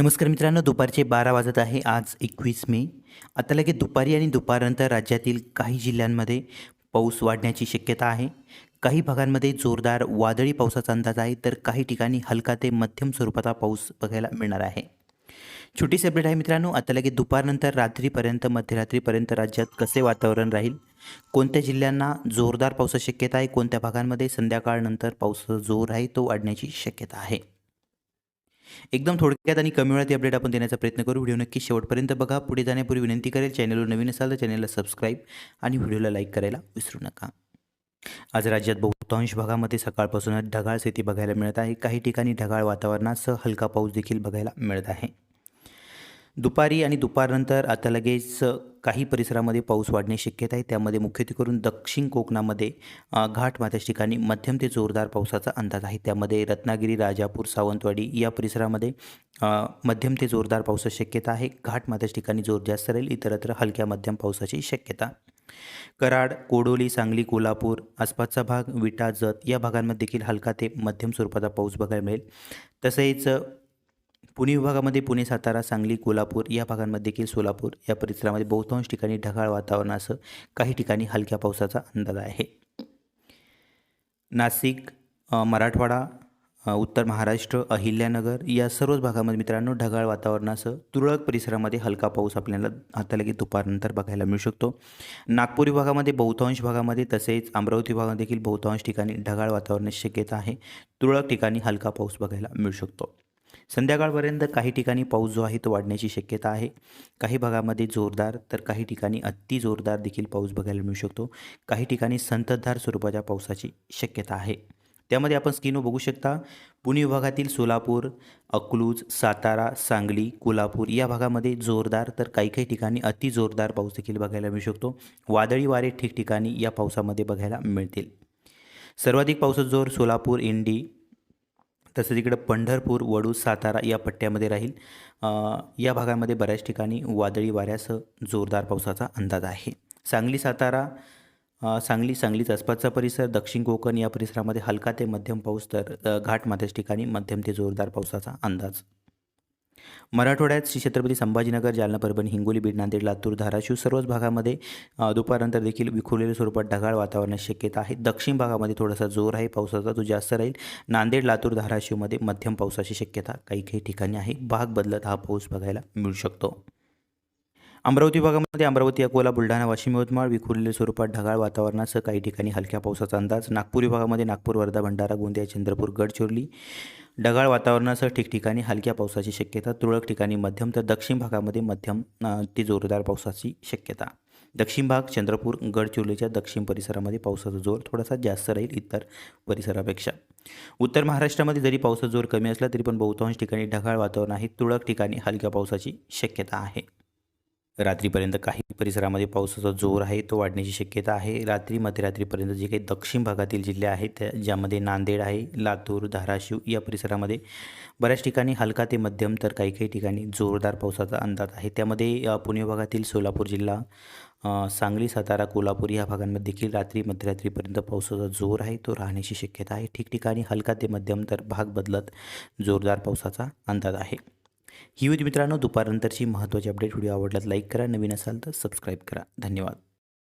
नमस्कार मित्रांनो दुपारचे बारा वाजत आहे आज एकवीस मे. आता लगेच दुपारी आणि दुपारनंतर राज्यातील काही जिल्ह्यांमध्ये पाऊस वाढण्याची शक्यता आहे. काही भागांमध्ये जोरदार वादळी पावसाचा अंदाज आहे तर काही ठिकाणी हलका ते मध्यम स्वरूपाचा पाऊस बघायला मिळणार आहे. छोटीशी अपडेट आहे मित्रांनो आता लगेच दुपारनंतर रात्रीपर्यंत मध्यरात्रीपर्यंत राज्यात कसे वातावरण राहील? कोणत्या जिल्ह्यांना जोरदार पावसाची शक्यता आहे? कोणत्या भागांमध्ये संध्याकाळनंतर पावसाचा जोर आहे तो वाढण्याची शक्यता आहे. एकदम थोडक्यात आणि कमी वेळात अपडेट आपण देण्याचा प्रयत्न करू. व्हिडिओ नक्की शेवटपर्यंत बघा. पुढे जाण्यापूर्वी विनंती करेल चॅनलवर नवीन असाल तर चॅनलला सबस्क्राईब आणि व्हिडिओला लाईक करायला विसरू नका. आज राज्यात बहुतांश भागामध्ये सकाळपासूनच ढगाळ स्थिती बघायला मिळत आहे. काही ठिकाणी ढगाळ वातावरणासह हलका पाऊस देखील बघायला मिळत आहे. दुपारी आणि दुपारनंतर आता लगेच काही परिसरामध्ये पाऊस वाढण्याची शक्यता आहे. त्यामध्ये मुख्यत्वे करून दक्षिण कोकणामध्ये घाट घाटमाथ्याच्या ठिकाणी मध्यम ते जोरदार पावसाचा अंदाज आहे. त्यामध्ये रत्नागिरी राजापूर सावंतवाडी या परिसरामध्ये मध्यम ते जोरदार पावसाची शक्यता आहे. घाटमाथ्याच्या ठिकाणी जोर जास्त राहील इतरत्र हलक्या मध्यम पावसाची शक्यता. कराड कोडोली सांगली कोल्हापूर आसपासचा भाग विटा जत या भागांमध्ये देखील हलका ते मध्यम स्वरूपाचा पाऊस बघायला मिळेल. तसेच पुणे विभागामध्ये पुणे सातारा सांगली कोल्हापूर या भागांमध्ये देखील सोलापूर या परिसरामध्ये बहुतांश ठिकाणी ढगाळ वातावरणासह काही ठिकाणी हलक्या पावसाचा अंदाज आहे. नाशिक मराठवाडा उत्तर महाराष्ट्र अहिल्यानगर या सर्वच भागामध्ये मित्रांनो ढगाळ वातावरणासह तुरळक परिसरामध्ये हलका पाऊस आपल्याला आता लगेच दुपारनंतर बघायला मिळू शकतो. नागपूर विभागामध्ये बहुतांश भागामध्ये तसेच अमरावती भागात देखील बहुतांश ठिकाणी ढगाळ वातावरणाची शक्यता आहे. तुरळक ठिकाणी हलका पाऊस बघायला मिळू शकतो. संध्याकाळपर्यंत काही ठिकाणी पाऊस जो आहे तो वाढण्याची शक्यता आहे. काही भागामध्ये जोरदार तर काही ठिकाणी अति जोरदार देखील पाऊस बघायला मिळू शकतो. काही ठिकाणी संततधार स्वरूपाच्या पावसाची शक्यता आहे. त्यामध्ये आपण स्क्रीनवर बघू शकता पुणे विभागातील सोलापूर अकलूज सातारा सांगली कोल्हापूर या भागामध्ये जोरदार तर काही काही ठिकाणी अति जोरदार पाऊस देखील बघायला मिळू शकतो. वादळी वारे ठिकठिकाणी या पावसामध्ये बघायला मिळतील. सर्वाधिक पावसाचा जोर सोलापूर इंडी तसंच इकडं पंढरपूर वडू सातारा या पट्ट्यामध्ये राहील. या भागामध्ये बऱ्याच ठिकाणी वादळी वाऱ्यासह जोरदार पावसाचा अंदाज आहे. सांगली सातारा सांगली सांगलीच आसपासचा परिसर दक्षिण कोकण या परिसरामध्ये हलका ते मध्यम पाऊस तर घाटमाथ्याच ठिकाणी मध्यम ते जोरदार पावसाचा अंदाज मराठवाड्यात श्री छत्रपती संभाजीनगर जालना परभणी हिंगोली बीड नांदेड लातूर धाराशिव सर्वच भागामध्ये दुपारनंतर देखील विखुरलेल्या स्वरूपात ढगाळ वातावरणाची शक्यता आहे. दक्षिण भागामध्ये थोडासा जोर आहे पावसाचा तो जास्त राहील. नांदेड लातूर धाराशिवमध्ये मध्यम पावसाची शक्यता काही काही ठिकाणी आहे. भाग बदलत हा पाऊस बघायला मिळू शकतो. अमरावती विभागामध्ये अमरावती अकोला बुलढाणा वाशिम यवतमाळ विखुरलेल्या स्वरूपात ढगाळ वातावरणासह काही ठिकाणी हलक्या पावसाचा अंदाज. नागपूर विभागामध्ये नागपूर वर्धा भंडारा गोंदिया चंद्रपूर गडचिरोली ढगाळ वातावरणासह ठिकठिकाणी हलक्या पावसाची शक्यता. तुरळक ठिकाणी मध्यम तर दक्षिण भागामध्ये मध्यम ते जोरदार पावसाची शक्यता. दक्षिण भाग चंद्रपूर गडचिरोलीच्या दक्षिण परिसरामध्ये पावसाचा जोर थोडासा जास्त राहील इतर परिसरापेक्षा. उत्तर महाराष्ट्रामध्ये जरी पावसाचा जोर कमी असला तरी पण बहुतांश ठिकाणी ढगाळ वातावरण आहे. तुरळक ठिकाणी हलक्या पावसाची शक्यता आहे. रात्रीपर्यंत काही परिसरामध्ये पावसाचा जोर आहे तो वाढण्याची शक्यता आहे. रात्री मध्यरात्रीपर्यंत जे काही दक्षिण भागातील जिल्हे आहेत त्या ज्यामध्ये नांदेड आहे लातूर धाराशिव या परिसरामध्ये बऱ्याच ठिकाणी हलका ते मध्यम तर काही काही ठिकाणी जोरदार पावसाचा अंदाज आहे. त्यामध्ये पुणे भागातील सोलापूर जिल्हा सांगली सातारा कोल्हापूर या भागांमध्ये देखील रात्री मध्यरात्रीपर्यंत पावसाचा जोर आहे तो राहण्याची शक्यता आहे. ठिकठिकाणी हलका ते मध्यम तर भाग बदलत जोरदार पावसाचा अंदाज आहे. ही होती मित्रांनो. दुपारनंतरची महत्त्वाची अपडेट व्हिडिओ आवडल्यास लाईक करा. नवीन असाल तर सबस्क्राईब करा. धन्यवाद.